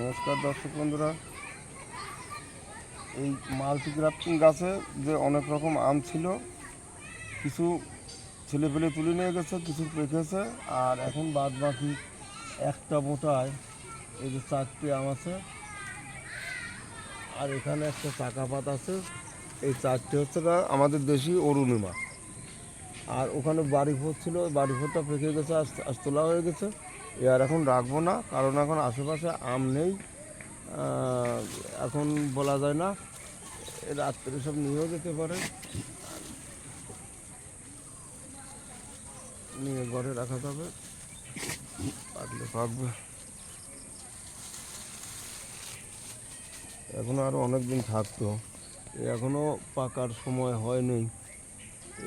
নমস্কার দর্শক বন্ধুরা। এই মাল্টি গ্রাফটিং গাছে যে অনেক রকম আম ছিল, কিছু ছেলে পেলে তুলে নিয়ে গেছে, কিছু পেকেছে আর এখন বাদ বাকি একটা মোটায় এই যে চারটে আম আছে। আর এখানে একটা চাকা পাত আছে। এই চারটে হচ্ছে আমাদের দেশি অরুণিমা। আর ওখানে বাড়ি ভোর ছিল বাড়ি ভোরটা পেকে গেছে আজ তোলা হয়ে গেছে। এ আর এখন রাখব না, কারণ এখন আশেপাশে আম নেই এখন বলা যায় না, রাত্রে সব নিয়েও যেতে পারে। নিয়ে ঘরে রাখা যাবে। পাকলে পাকবে এখনও আরও অনেক দিন থাকতো এখনও পাকার সময় হয়নি।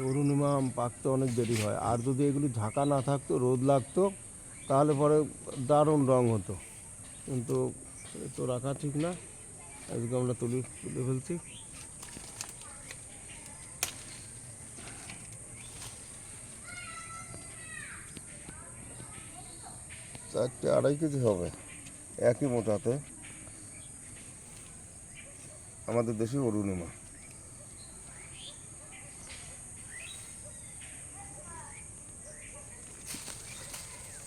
অরুণিমা পাকতে অনেক দেরি হয়, আর যদি এগুলি ঢাকা না থাকতো, রোদ লাগতো তাহলে পরে দারুণ রং হতো। কিন্তু তো রাখা ঠিক না। আজকে আমরা তুলি, তুলে ফেলছি। চারটে আড়াই কেজি হবে, একই মোটাতে। আমাদের দেশে অরুণিমা।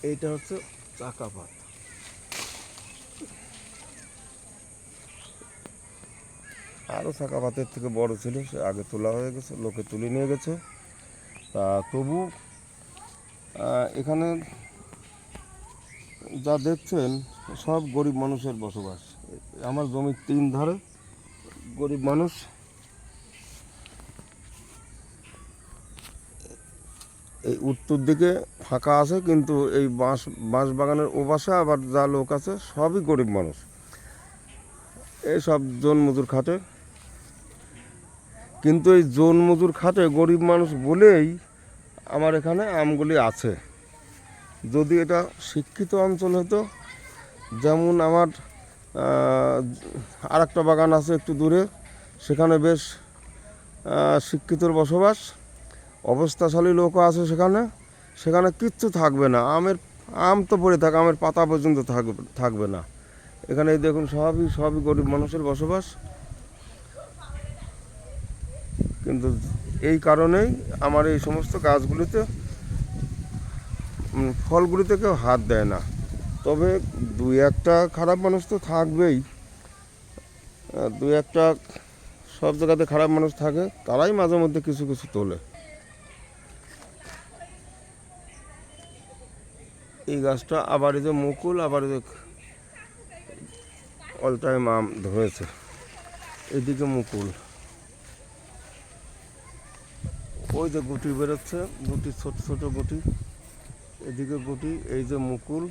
এইটা হচ্ছে চাকা পাত। আরও চাকা পাতের থেকে বড় ছিল, সে আগে তোলা হয়ে গেছে, লোকে তুলে নিয়ে গেছে। তা তবু এখানে যা দেখছেন, সব গরিব মানুষের বসবাস। আমার জমির তিন ধারে, গরিব মানুষ। এই উত্তর দিকে ফাঁকা আছে, কিন্তু এই বাঁশ বাঁশ বাগানের ওপাশে আবার যা লোক আছে, সবই গরিব মানুষ। এই সব জন মজুর খাটে। কিন্তু এই জন মজুর খাটে গরিব মানুষ বলেই আমার এখানে আমগুলি আছে। যদি এটা শিক্ষিত অঞ্চল হতো, যেমন আমার আর একটা বাগান আছে একটু দূরে, সেখানে বেশ শিক্ষিতর বসবাস। অবস্থাশালী লোকও আছে সেখানে সেখানে কিচ্ছু থাকবে না। আমের, আম তো পড়ে থাকে, আমের পাতা পর্যন্ত থাকবে থাকবে না। এখানে দেখুন সবই সবই গরিব মানুষের বসবাস। কিন্তু এই কারণেই আমার এই সমস্ত গাছগুলিতে ফলগুলিতে কেউ হাত দেয় না। তবে দুই একটা খারাপ মানুষ তো থাকবেই। দুই একটা সব জায়গাতে খারাপ মানুষ থাকে, তারাই মাঝে মধ্যে কিছু কিছু তোলে। এই গাছটা আবার এই যে মুকুল, আবার এই যে অল টাইম আম ধরেছে। এদিকে মুকুল। ওই যে গুটি বেরোচ্ছে, গুটি, ছোট ছোট গুটি। এদিকে গুটি, এই যে মুকুল।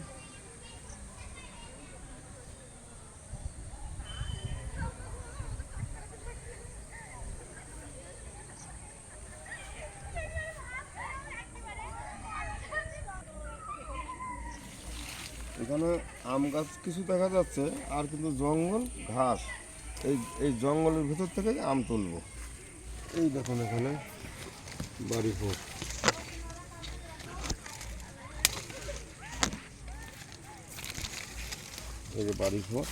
এখানে আম গাছ কিছু দেখা যাচ্ছে, আর কিন্তু জঙ্গল, ঘাস। এই এই জঙ্গলের ভিতর থেকে আম তুলবো। এই দেখুন এখানে বাড়ি যে বাড়ি ফোর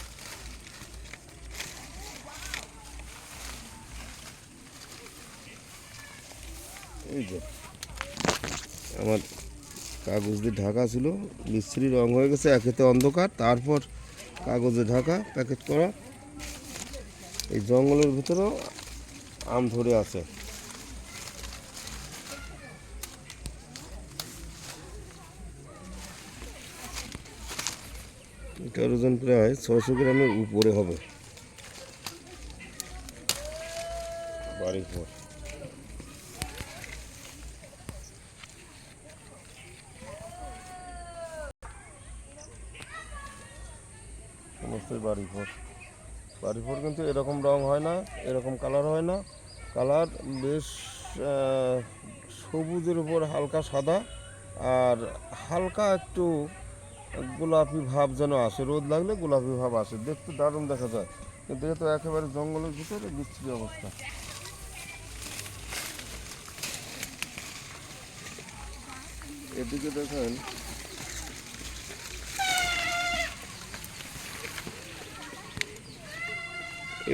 এই যে আমার কাগজ দিয়ে ঢাকা ছিল, মিস্ত্রি রং হয়ে গেছে একেতে অন্ধকার, তারপর কাগজে ঢাকা, প্যাকেট করা। এই জঙ্গলের ভিতরেও আম ধরে আছে। এটার ওজন প্রায় ছশো গ্রামের উপরে হবে। বাড়ির পর সমস্তই বাড়ি ফোর বাড়ি ফোর কিন্তু এরকম রং হয় না, এরকম কালার হয় না। কালার বেশ সবুজের উপর হালকা সাদা আর হালকা একটু গোলাপি ভাব যেন আসে। রোদ লাগলে গোলাপি ভাব আসে। দেখতে দারুণ দেখা যায়। কিন্তু এ তো একেবারে জঙ্গলের ভিতরে বিচ্ছিরি অবস্থা। এদিকে দেখেন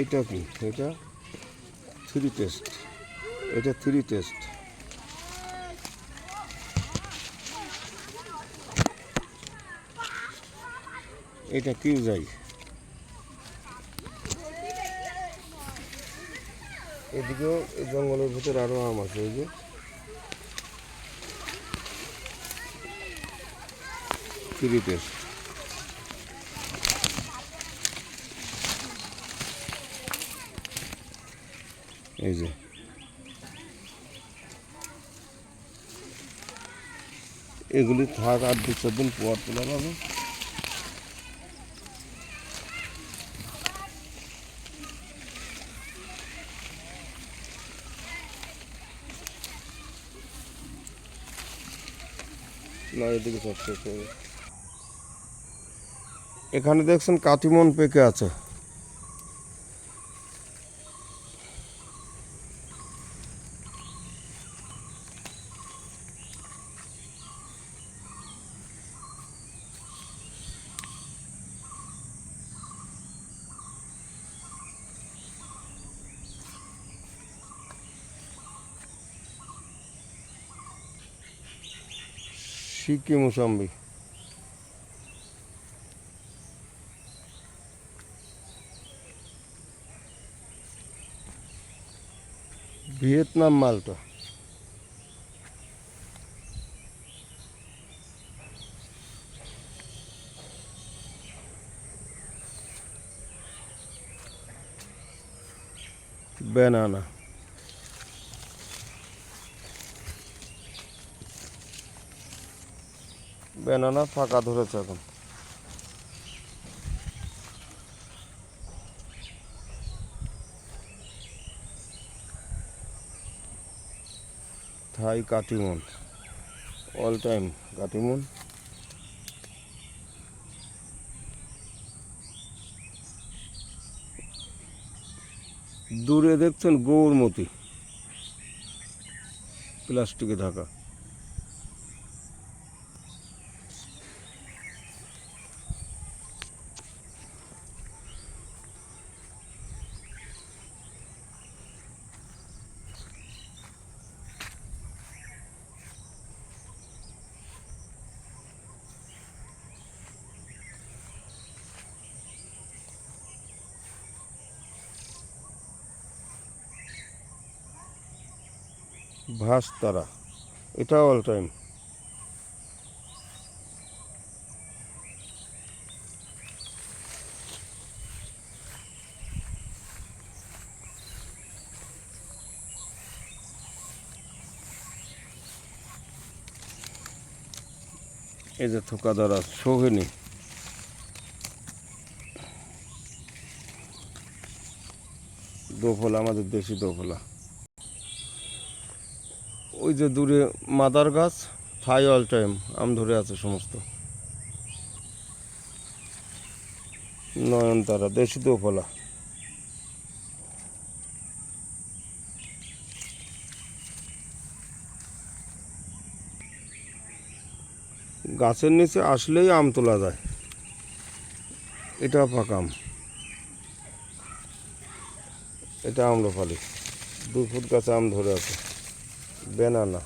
এইটা কি? এটা থ্রি টেস্ট। এটা থ্রি টেস্ট। এটা কিউ যাই? এদিকেও এই জঙ্গলের ভিতরে আরও আম আছে, এই যে। Three taste. এই যে। এগুলি থাক আর দু চার দিন পর তোলা পাবে এদিকে এখানে দেখছেন কাতিমন পেকে আছে। Mozambique. Vietnam Malta. Banana. Banana ফাঁকা ধরেছে এখন। Thai Katimon all time Katimon. দূরে দেখছেন গৌরমতি প্লাস্টিকে ঢাকা। ভাস তারা এটা অল টাইম এই যে থোকা দ্বারা সোহেনি। দোফলা আমাদের দেশি দোফলা। ওই যে দূরে মাদার গাছ থাই অল টাইম আম ধরে আছে সমস্ত। নয়নতারা, দেশি দোফলা। গাছের নিচে আসলেই আম তোলা যায়। এটা পাকাম এটা আম্রপালি দু ফুট গাছে আম ধরে আছে। ব্যানানা